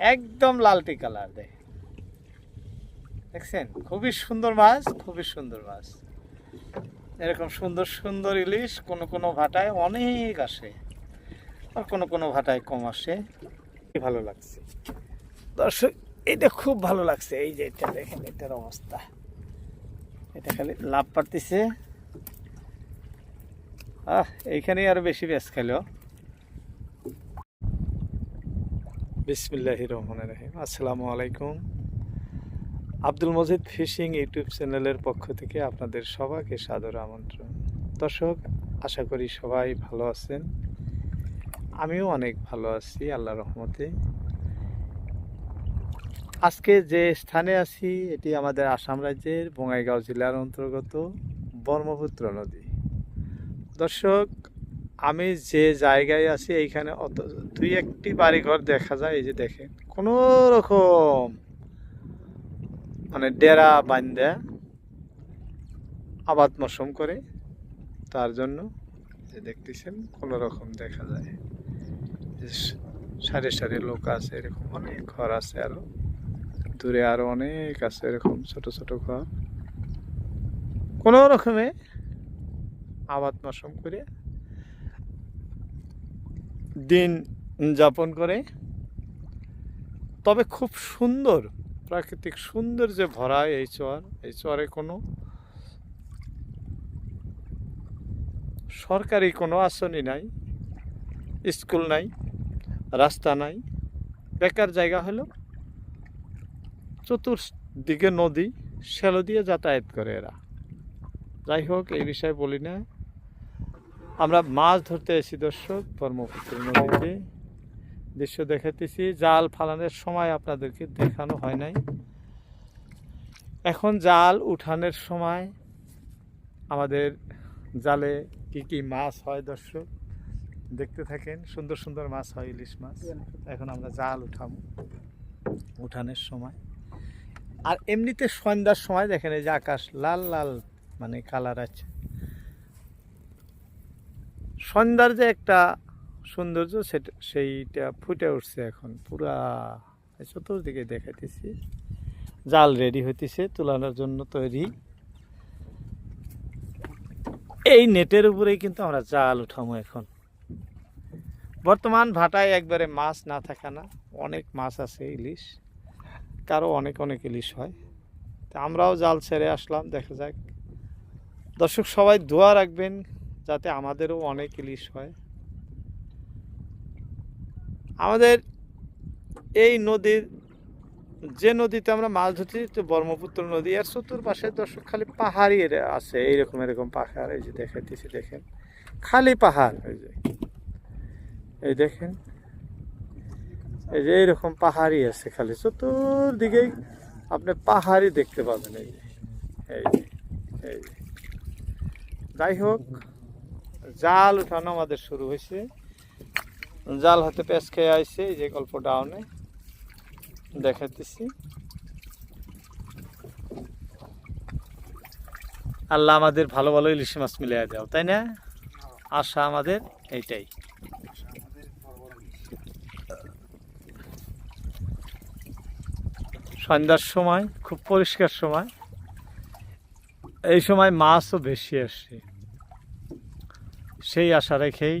একদম লালটি কালার দেখ দেখছেন? খুবই সুন্দর মাছ, খুবই সুন্দর মাছ। এরকম সুন্দর সুন্দর ইলিশ, কোনো কোনো ভাটায় অনেক আসে। আর কোনো কোনো ভাটায় কম আসে। ভালো লাগছে। দর্শক এটা খুব ভালো লাগছে। এই যে এটা দেখেন, এটার অবস্থা। এটা খালি লাভ পারতেছে আহ, এইখানেই আরও বেশি ব্যাস খেলো বিসমিল্লাহ রহমান রাহিম। আসসালামু আলাইকুম। আব্দুল মজিদ ফিশিং ইউটিউব চ্যানেলের পক্ষ থেকে আপনাদের সবাইকে সাদর আমন্ত্রণ। দর্শক, আশা করি সবাই ভালো আছেন। আমিও অনেক ভালো আছি আল্লাহ রহমতে। আজকে যে স্থানে আছি, এটি আমাদের আসাম রাজ্যের বঙ্গাইগাঁও জেলার অন্তর্গত ব্রহ্মপুত্র নদী। দর্শক আমি যে জায়গায় আছি এইখানে অত দুই একটি বাড়িঘর দেখা যায়, এই যে দেখেন। কোনো রকম মানে ডেরা বান্ধা আবাদ মৌসুম করে তার জন্য যে দেখতেছেন কোনো রকম দেখা যায়। সারি সারি লোক আছে, এরকম অনেক ঘর আছে আরও। দূরে আরও অনেক আছে এরকম ছোট ছোট ঘর। কোনো রকমে আবাদ মৌসুম করে দিন যাপন করে। তবে খুব সুন্দর, প্রাকৃতিক সৌন্দর্যে ভরা এই চর। এই চরে কোনো সরকারি কোনো আসনি নাই, স্কুল নাই, রাস্তা নাই। বেকার জায়গা হলো চতুর্দিকে নদী শ্যালো দিয়ে যাতায়াত করে এরা। যাই হোক, এই বিষয়ে বলি না। আমরা মাছ ধরতে এসেছি, দর্শক। ব্রহ্মপুত্র নদীতে। দৃশ্য দেখাতেছি জাল ফালানোর সময় আপনাদেরকে দেখানো হয় নাই। এখন জাল উঠানের সময় আমাদের জালে কি কি মাছ হয়, দর্শক? দেখতে থাকেন। সুন্দর সুন্দর মাছ হয়, ইলিশ মাছ। এখন আমরা জাল উঠাম উঠানের সময়। আর এমনিতে সন্ধ্যার সময় দেখেন, এই যে আকাশ লাল লাল মানে কালার আছে। সন্ধ্যার যে একটা সৌন্দর্য সেটা সেইটা ফুটে উঠছে এখন। পুরা চতুর্দিকে দেখাইতেছি। জাল রেডি হইতেছে, তুলানোর জন্য তৈরি। এই নেটের উপরেই কিন্তু আমরা জাল উঠামো এখন। বর্তমান ভাটায় একবারে মাছ না থাকা না, অনেক মাছ আছে ইলিশ। কারও অনেক অনেক ইলিশ হয়। তা আমরাও জাল ছেড়ে আসলাম, দেখা যাক। দর্শক সবাই দোয়া রাখবেন যাতে আমাদেরও অনেক ইলিশ হয়। আমাদের এই নদীর যে নদীতে আমরা মাছ ধরছি তো ব্রহ্মপুত্র নদী আর চতুর্পাশে দর্শক খালি পাহাড়ই আছে, এইরকম এরকম পাহাড়, এই যে দেখাইতেছি, দেখেন। খালি পাহাড়, এই যে। এই দেখেন, এই যে এইরকম পাহাড়ই আছে খালি, চতুর্দিকেই আপনি পাহাড়ই দেখতে পাবেন, এই যে। এই যে এই যে। যাই হোক জাল উঠানো আমাদের শুরু হয়েছে। জাল হাতে পেঁচ খেয়ে আইছে, এই যে গল্প ডাউনে। দেখাতেছি আল্লাহ আমাদের ভালো ভালো ইলিশ মাছ মিলিয়ে দাও, তাই না? আশা আমাদের এইটাই। সন্ধ্যার সময়, খুব পরিষ্কার সময়। এই সময় মাছও বেশি আসে। সেই আশা রেখেই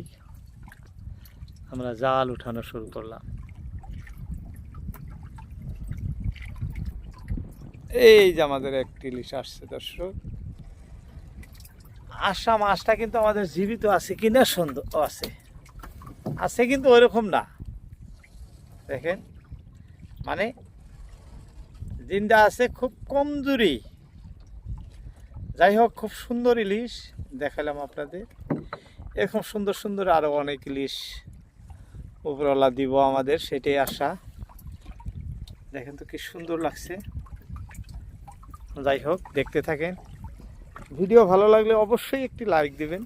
আমরা জাল উঠানো শুরু করলাম। এই যে আমাদের একটি ইলিশ আসছে দর্শক। আশা মাছটা কিন্তু আমাদের জীবিত আছে কিনা সুন্দর আছে। আছে কিন্তু ওইরকম না। দেখেন মানে জিন্দা আছে খুব কমজোরি যাই হোক খুব সুন্দর ইলিশ দেখালাম আপনাদের। এরকম সুন্দর সুন্দর আরও অনেক ইলিশ উপরওয়ালা দিব আমাদের, সেটাই আশা। দেখেন তো কি সুন্দর লাগছে। যাই হোক, দেখতে থাকেন। ভিডিও ভালো লাগলে অবশ্যই একটি লাইক দিবেন।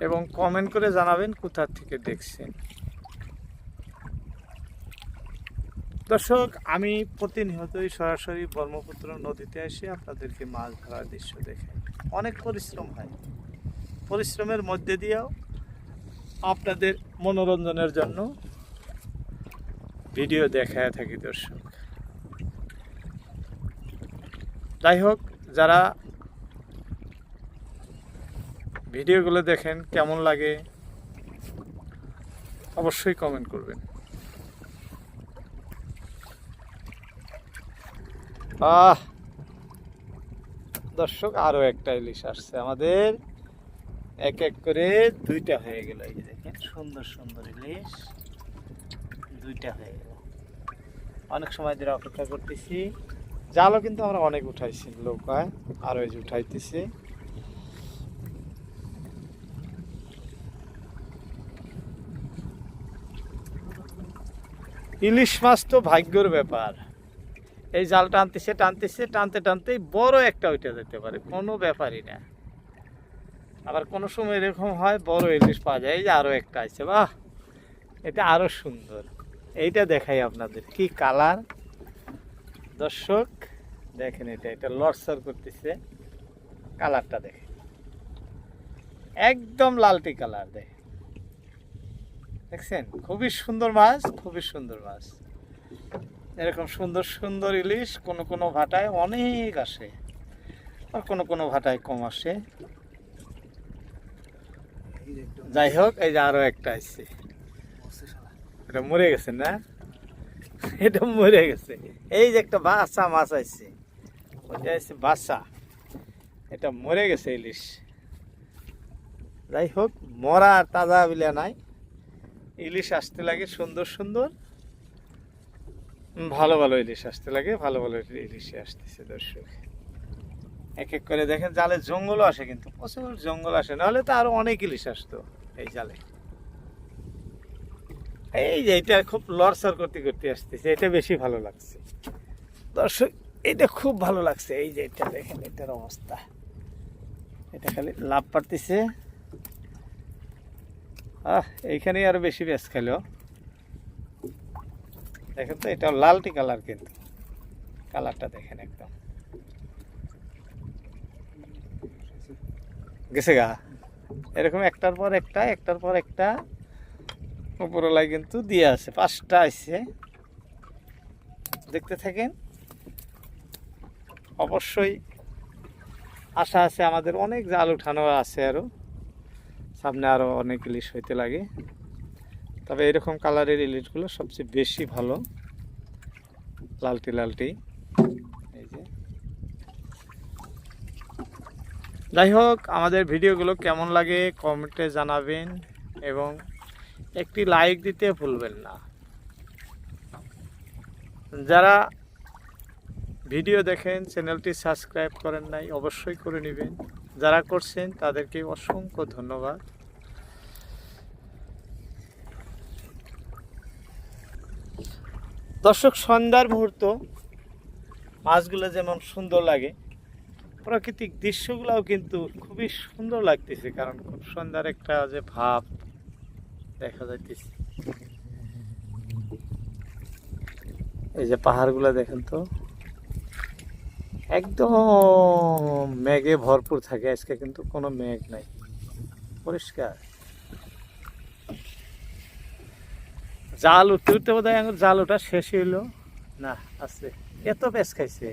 এবং কমেন্ট করে জানাবেন কোথা থেকে দেখছেন। দর্শক, আমি প্রতিনিয়তই সরাসরি ব্রহ্মপুত্র নদীতে এসে আপনাদেরকে মাছ ধরার দৃশ্য দেখে। অনেক পরিশ্রম হয়। পরিশ্রমের মধ্যে দিয়েও আপনাদের মনোরঞ্জনের জন্য ভিডিও দেখায় থাকি দর্শক। যাই হোক, যারা ভিডিওগুলো দেখেন, কেমন লাগে, অবশ্যই কমেন্ট করবেন। আহ! দর্শক, আরও একটা ইলিশ আসছে। আমাদের এক এক করে দুইটা হয়ে গেল এই দেখেন, সুন্দর সুন্দর ইলিশ। দুইটা হয়ে গেল। অনেক সময় ধরে অপেক্ষা করতেছি। জালও কিন্তু আমরা অনেক উঠাইছি নৌকায় আর ওই যে উঠাইতেছি। ইলিশ মাছ তো ভাগ্যর ব্যাপার। এই জাল টানতেছে টানতেছে, টানতে, টানতেই বড় একটা ওইটা যেতে পারে, কোনো ব্যাপারই না। আবার কোনো সময় এরকম হয় বড় ইলিশ পাওয়া যায়, এই যে আরও একটা আছে, বাহ! এটা আরও সুন্দর। এইটা দেখাই আপনাদের, কি কালার? দর্শক, দেখেন এটা এটা লড়সর করতেছে। কালারটা দেখেন। একদম লালটি কালার, দেখেন। দেখছেন? খুবই সুন্দর মাছ, খুবই সুন্দর মাছ। এরকম সুন্দর সুন্দর ইলিশ কোনো কোনো ভাটায় অনেক আসে আর কোনো কোনো ভাটায় কম আসে। যাই হোক, এই যে আরও একটা আসছে এটা মরে গেছে না? এটা মরে গেছে। এই যে একটা বাসা মাছ আসছে ওইটা আসছে বাসা। এটা মরে গেছে ইলিশ। যাই হোক, মরা আর তাজা বিলা নাই। ইলিশ আসতে লাগে সুন্দর সুন্দর। ভালো ভালো ইলিশ আসতে লাগে, ভালো ভালো ইলিশে আসতেছে দর্শক। এক এক করে দেখেন, জালে জঙ্গলও আসে কিন্তু, প্রচুর জঙ্গল আসে, নাহলে তো আরও অনেক ইলিশ আসতো এই জালে। এই যে এটা খুব লড়সড় করতে করতে আসতেছে, এটা বেশি ভালো লাগছে। দর্শক, এটা খুব ভালো লাগছে, এই যে এটা দেখেন, এটার অবস্থা। এটা খালি লাভ পারতেছে আহ এইখানেই আরও বেশি ব্যাস খেলো। দেখেন তো, এটা লালটি কালার কিন্তু। কালারটা দেখেন একদম। গেছে গা? এরকম একটার পর একটা, একটার পর একটা উপরলাই কিন্তু দিয়ে আছে পাঁচটা আছে দেখতে থাকেন, অবশ্যই আশা আছে আমাদের অনেক জাল উঠানো আছে আরও। সামনে আরও অনেক ইলিশ হইতে লাগে। তবে এরকম কালারের ইলিশগুলো সবচেয়ে বেশি ভালো। লালটি লালটি। এই যে। যাই হোক, আমাদের ভিডিওগুলো কেমন লাগে কমেন্টে জানাবেন এবং একটি লাইক দিতে ভুলবেন না। যারা ভিডিও দেখেন, চ্যানেলটি সাবস্ক্রাইব করেন নাই, অবশ্যই করে নেবেন। যারা করছেন, তাদেরকে অসংখ্য ধন্যবাদ। দর্শক, সন্ধ্যার মুহূর্ত। মাছগুলো যেমন সুন্দর লাগে, প্রাকৃতিক দৃশ্যগুলোও কিন্তু খুবই সুন্দর লাগতেছে, কারণ খুব সুন্দর একটা যে ভাব দেখা যাইতেছে। এই যে পাহাড়গুলো দেখেন তো, একদম মেঘে ভরপুর থাকে, আজকে কিন্তু কোনো মেঘ নাই। পরিষ্কার। জাল উঠতে উঠতে বোধ হয় জাল ওটা শেষ হইল। না আছে। এত পেঁচ খাইছে?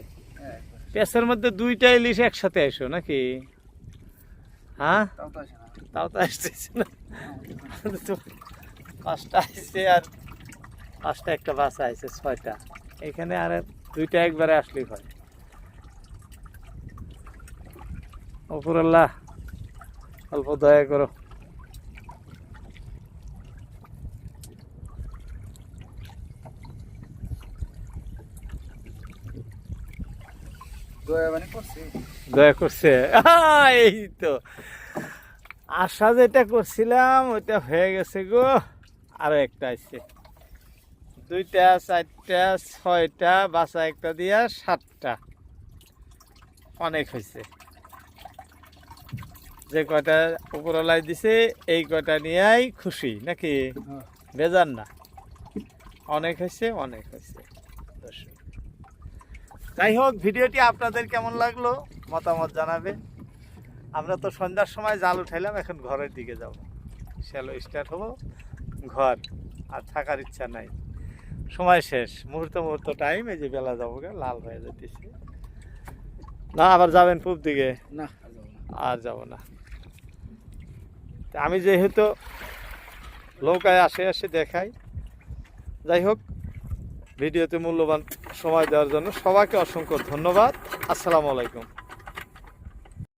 পেঁচের মধ্যে দুইটা ইলিশ একসাথে এসো নাকি? হ্যাঁ? তাও তো আসতেছে না। পাঁচটা আসছে আর পাঁচটা একটা বাসা আছে ছয়টা। এখানে আর দুইটা একবারে আসলেই হয়। ওপরাল্লাহ অল্প দয়া করো। দয়া করছে। এই তো। আশা যেটা করছিলাম ওইটা হয়ে গেছে গো। আরও একটা আছে। দুইটা চারটা ছয়টা বাসা একটা দিয়া সাতটা। অনেক হয়েছে। যে কয়টা উপরলাই দিছে এই কয়টা নিয়েই খুশি নাকি? বেজার না। অনেক হয়েছে অনেক হয়েছে। দর্শক যাই হোক ভিডিওটি আপনাদের কেমন লাগল মতামত জানাবে আমরা তো সন্ধ্যার সময় জাল উঠাইলাম এখন ঘরের দিকে যাব। শ্যালো স্টার্ট হব ঘর আর থাকার ইচ্ছা নাই। সময় শেষ মুহূর্ত মুহূর্ত টাইম এই যে বেলা যাব গে, লাল হয়ে যেতেছে না আবার যাবেন পূব দিকে? না আর যাব না। যাব না। তা আমি যেহেতু নৌকায় আসে আসে দেখাই যাই হোক ভিডিওতে মূল্যবান সময় দেওয়ার জন্য সবাইকে অসংখ্য ধন্যবাদ। আসসালামু আলাইকুম।